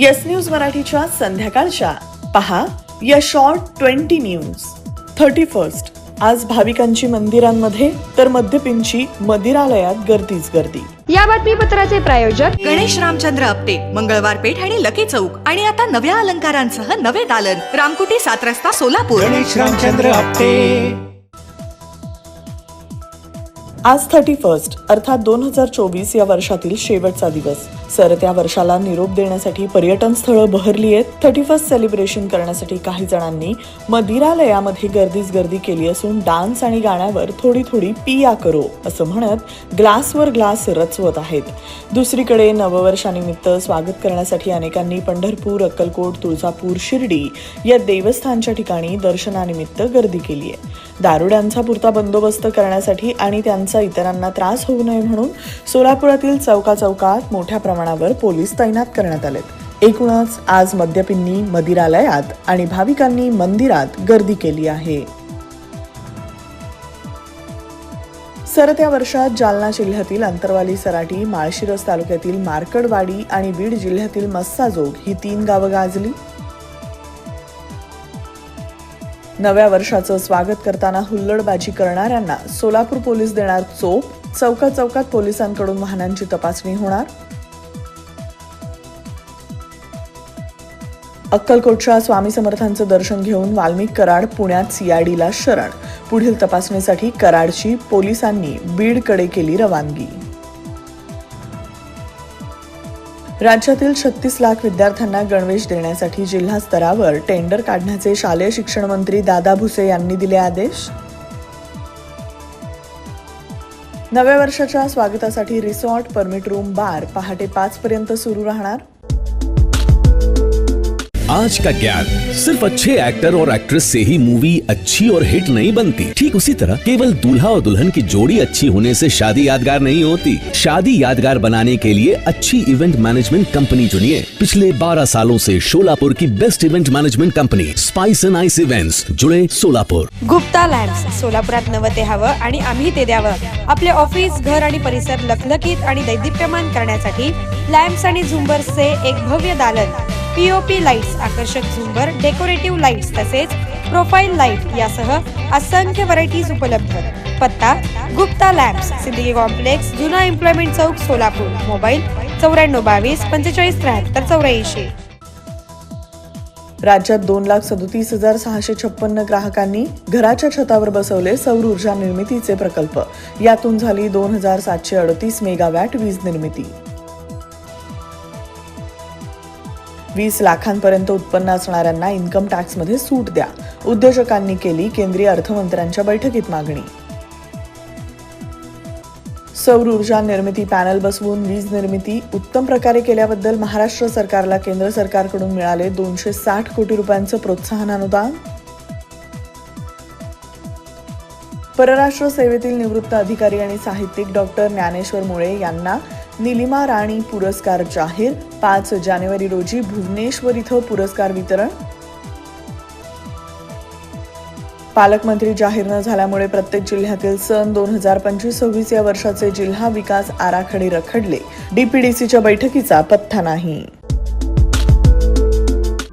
Yes news मराठीच्या संध्याकाळच्या. पहा या short twenty news thirty first आज भाविकांची मंदिरांमध्ये तर मद्यपींची मंदिरालयात गर्दीच गर्दी. या बातमीपत्राचे प्रायोजक गणेश रामचंद्र आपटे मंगळवार पेठ आणि लकी चौक आणि आता नव्या अलंकारांसह नवे दालन रामकुटी सात रस्ता सोलापूर. गणेश रामचंद्र आपटे. आज थर्टी फर्स्ट अर्थात दोन हजार चोवीस या वर्षातील शेवटचा दिवस. सरत्या वर्षाला निरोप देण्यासाठी पर्यटन स्थळं बहरली आहेत. थर्टी फर्स्ट सेलिब्रेशन करण्यासाठी काही जणांनी मदिरालयामध्ये गर्दीच गर्दी केली असून डान्स आणि गाण्यावर थोडी थोडी पिया करो असं म्हणत ग्लासवर ग्लास रचवत आहेत. दुसरीकडे नववर्षानिमित्त स्वागत करण्यासाठी अनेकांनी पंढरपूर अक्कलकोट तुळजापूर शिर्डी या देवस्थानच्या ठिकाणी दर्शनानिमित्त गर्दी केली आहे. दारुड्यांचा पुरता बंदोबस्त करण्यासाठी आणि त्यांचा इतरांना त्रास होऊ नये म्हणून सोलापुरातील चौका चौकात मोठ्या प्रमाणावर पोलीस तैनात करण्यात आलेत. एकूणच आज मद्यपींनी मदिरालयात आणि भाविकांनी मंदिरात गर्दी केली आहे. सरत्या वर्षात जालना जिल्ह्यातील अंतरवाली सराटी माळशिरस तालुक्यातील मार्कडवाडी आणि बीड जिल्ह्यातील मस्साजोग ही तीन गावं गाजली. नव्या वर्षाचं स्वागत करताना हुल्लडबाजी करणाऱ्यांना सोलापूर पोलीस देणार चोप चौकात चौकात पोलिसांकडून वाहनांची तपासणी होणार. अक्कलकोटच्या स्वामी समर्थांचं दर्शन घेऊन वाल्मिक कराड पुण्यात सीआयडीला शरण. पुढील तपासणीसाठी कराडची पोलिसांनी बीडकडे केली रवानगी. राज्यातील छत्तीस लाख विद्यार्थ्यांना गणवेश देण्यासाठी जिल्हा स्तरावर टेंडर काढण्याचे शालेय शिक्षण मंत्री दादा भुसे यांनी दिले आदेश? नव्या वर्षाच्या स्वागतासाठी रिसॉर्ट परमिट रूम बार पहाटे पाचपर्यंत सुरू राहणार? आज का ज्ञान सिर्फ़ अच्छे एक्टर और एक्ट्रेस से ही मूवी अच्छी और हिट नहीं बनती। ठीक उसी तरह केवल दूल्हा और दुल्हन की जोड़ी अच्छी होने से शादी यादगार नहीं होती। शादी यादगार बनाने के लिए अच्छी इवेंट मैनेजमेंट कंपनी चुनिए। पिछले 12 सालों से शोलापुर की best event management company spice and ice events जुड़े सोलापुर गुप्ता लॅम्प्स सोलापुरात नवं ते आम्ही ते ऑफ़िस घर परिसर लखलखीत आणि दैदिप्यमान करण्यासाठी एक भव्य दालन. पीओपी लाईट्स आकर्षक झुंबर डेकोरेटिव्ह लाईट्स तसेच प्रोफाईल लाइट यासह असंख्य व्हरायटीज उपलब्ध. पत्ता गुप्ता लॅब्स सिद्दीकी कॉम्प्लेक्स जुना एम्प्लॉयमेंट चौक सोलापूर. मोबाईल चौऱ्याण्णव बावीस पंचेचाळीस त्र्याहत्तर चौऱ्याऐंशी. राज्यात दोन लाख सदोतीस हजार सहाशे छप्पन्न ग्राहकांनी घराच्या छतावर बसवले सौर ऊर्जा निर्मितीचे प्रकल्प. यातून झाली दोन हजार सातशे अडतीस मेगावॅट वीज निर्मिती. वीस लाखांपर्यंत उत्पन्न असणाऱ्यांना इन्कम टॅक्समध्ये सूट द्या. उद्योजकांनी केली केंद्रीय अर्थमंत्र्यांच्या बैठकीत मागणी. सौर ऊर्जा निर्मिती पॅनल बसवून वीज निर्मिती उत्तम प्रकारे केल्याबद्दल महाराष्ट्र सरकारला केंद्र सरकारकडून मिळाले दोनशे साठ कोटी रुपयांचं प्रोत्साहन अनुदान. परराष्ट्र सेवेतील निवृत्त अधिकारी आणि साहित्यिक डॉक्टर ज्ञानेश्वर मुळे यांना निलिमा राणी पुरस्कार जाहीर. पाच जानेवारी रोजी भुवनेश्वर इथं पुरस्कार वितरण. पालकमंत्री जाहीर न झाल्यामुळे प्रत्येक जिल्ह्यातील सन दोन हजार पंचवीस सव्वीस या वर्षाचे जिल्हा विकास आराखडे रखडले. डीपीडीसीच्या बैठकीचा पत्ता नाही.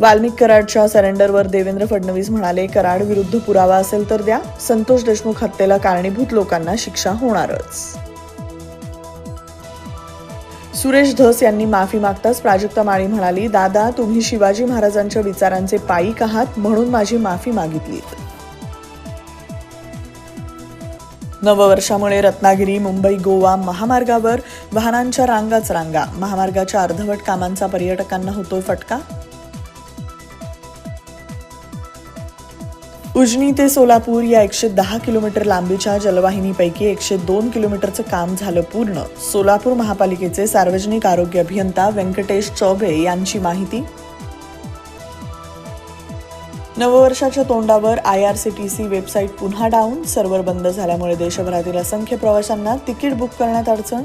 वाल्मिक कराडच्या सरेंडरवर देवेंद्र फडणवीस म्हणाले कराड विरुद्ध पुरावा असेल तर द्या. संतोष देशमुख हत्येला कारणीभूत लोकांना शिक्षा होणारच. सुरेश धस यांनी माफी मागताच प्राजक्ता माळी म्हणाली दादा तुम्ही शिवाजी महाराजांच्या विचारांचे पायीक आहात म्हणून माझी माफी मागितली. नववर्षामुळे रत्नागिरी मुंबई गोवा महामार्गावर वाहनांच्या रांगाच रांगा. महामार्गाच्या अर्धवट कामांचा पर्यटकांना होतोय फटका? उजनी ते सोलापूर या एकशे दहा किलोमीटर लांबीच्या जलवाहिनीपैकी एकशे दोन किलोमीटरचं काम झालं पूर्ण. सोलापूर महापालिकेचे सार्वजनिक आरोग्य अभियंता व्यंकटेश चौबे यांची माहिती. नववर्षाच्या तोंडावर I R C T C website पुन्हा डाऊन सर्व्हर बंद झाल्यामुळे देशभरातील असंख्य प्रवाशांना तिकीट बुक करण्यात अडचण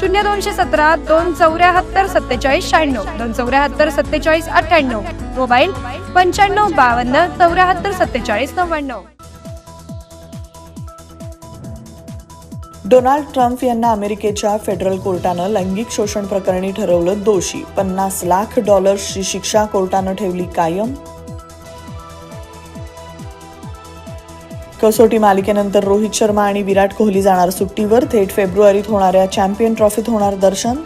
शून्य दोनशे सतरा दोन चौऱ्याहत्तर सत्तेचाळीस शहाण्णव दोन चौऱ्याहत्तर सत्तेचाळीस अठ्ठ्याण्णव मोबाईल पंच्याण्णव बावन्न चौऱ्याहत्तर सत्तेचाळीस नव्याण्णव. डोनाल्ड ट्रम्प यांना अमेरिकेच्या फेडरल कोर्टानं लैंगिक शोषण प्रकरणी ठरवलं दोषी. पन्नास लाख डॉलर्सची शिक्षा कोर्टानं ठेवली कायम. कसोटी मालिकेनंतर रोहित शर्मा आणि विराट कोहली जाणार सुट्टीवर. थेट फेब्रुवारीत होणाऱ्या चॅम्पियन ट्रॉफीत होणार दर्शन.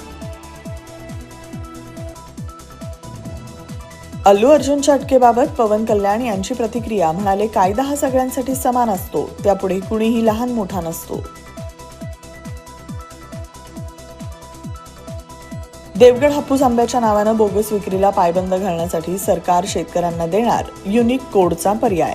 अल्लू अर्जुनच्या अटकेबाबत पवन कल्याण यांची प्रतिक्रिया. म्हणाले कायदा हा सगळ्यांसाठी समान असतो. त्यापुढे कुणीही लहान मोठा नसतो. देवगड हापूस आंब्याच्या नावानं बोगस विक्रीला पायबंद घालण्यासाठी सरकार शेतकऱ्यांना देणार. युनिक कोडचा पर्याय.